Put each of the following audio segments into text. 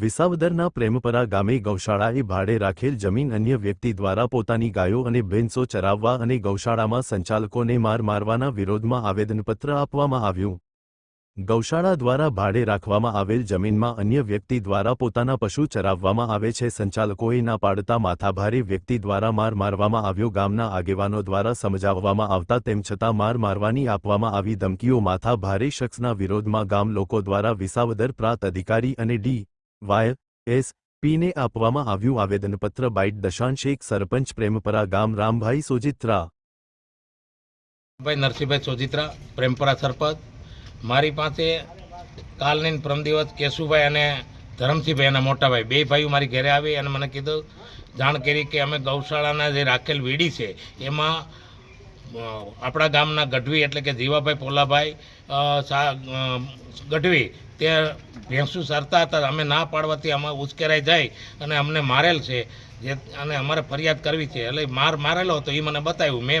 વિસાવદરના પ્રેમપરા ગામે ગૌશાળાએ ભાડે રાખેલ જમીન અન્ય વ્યક્તિ દ્વારા પોતાની ગાયો અને ભેંસો ચરાવવા અને ગૌશાળામાં સંચાલકોને માર મારવાના વિરોધમાં આવેદનપત્ર આપવામાં આવ્યું. ગૌશાળા દ્વારા ભાડે રાખવામાં આવેલ જમીનમાં અન્ય વ્યક્તિ દ્વારા પોતાના પશુ ચરાવવામાં આવે છે. સંચાલકોએ ના પાડતા માથાભારે વ્યક્તિ દ્વારા માર મારવામાં આવ્યો. ગામના આગેવાનો દ્વારા સમજાવવામાં આવતા તેમ છતાં માર મારવાની આપવામાં આવી ધમકીઓ માથાભારે શખ્સના વિરોધમાં ગામ લોકો દ્વારા વિસાવદર પ્રાંત અધિકારી અને ડી. વાય એસ પીને આપવામાં આવ્યું આવેદનપત્ર બાઇટ દશાંશ એક સરપંચ પ્રેમપરા ગામ રામભાઈ સોજિત્રા. ભાઈ નરસિંહભાઈ સોજિત્રા, પ્રેમપરા સરપંચ. મારી પાસે કાલની પ્રમ દિવસ કેશુભાઈ અને ધરમસિંહભાઈ એના મોટાભાઈ બે ભાઈઓ મારી ઘરે આવી અને મને કીધું જાણ કરી કે અમે ગૌશાળાના જે રાખેલ વીડી છે, એમાં આપણા ગામના ગઢવી એટલે કે જીવાભાઈ પોલાભાઈ ગઢવી, તે ભેંસું સરતા હતા. અમે ના પાડવાથી અમે ઉશ્કેરાઈ જાય અને અમને મારેલ છે. જે, અને અમારે ફરિયાદ કરવી છે. એટલે માર મારેલો હતો, એ મને બતાવ્યું. મેં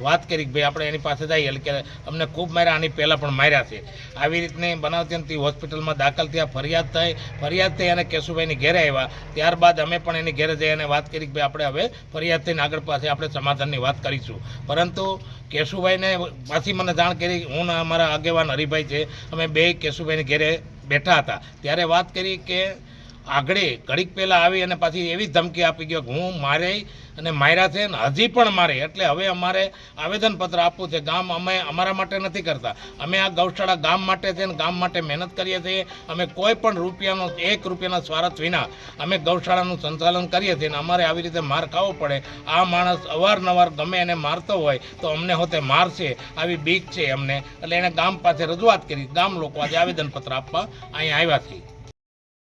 વાત કરી કે ભાઈ આપણે એની પાસે જઈએ. એટલે કે અમને ખૂબ માર્યા આની પહેલાં પણ માર્યા છે. આવી રીતની બનાવતી હતી. હોસ્પિટલમાં દાખલ થયા, ફરિયાદ થઈ. ફરિયાદ થઈ અને કેશુભાઈની ઘેરે આવ્યા. ત્યારબાદ અમે પણ એની ઘેરે જઈ અને વાત કરી કે ભાઈ આપણે હવે ફરિયાદ થઈને આગળ પાસે આપણે સમાધાનની વાત કરીશું. પરંતુ કેશુભાઈને પાછી મને જાણ કરી, હું અમારા આગેવાન હરિભાઈ છે. અમે બે કેશુભાઈની ઘેરે બેઠા હતા. ત્યારે વાત કરી કે આગળ ઘડીક પહેલાં આવી અને પાછી એવી ધમકી આપી ગયો કે હું મારે અને માર્યા છે ને હજી પણ મારે. એટલે હવે અમારે આવેદનપત્ર આપવું છે. ગામ અમે અમારા માટે નથી કરતા. અમે આ ગૌશાળા ગામ માટે છે ને ગામ માટે મહેનત કરીએ છીએ. અમે કોઈ પણ રૂપિયાનો, એક રૂપિયાના સ્વાર્થ વિના અમે ગૌશાળાનું સંચાલન કરીએ છીએ ને અમારે આવી રીતે માર ખાવો પડે. આ માણસ અવારનવાર ગમે એને મારતો હોય તો અમને હોતે મારશે. આવી બીક છે અમને. એટલે એને ગામ પાસે રજૂઆત કરી. ગામ લોકો આજે આવેદનપત્ર આપવા અહીંયા આવ્યા છીએ.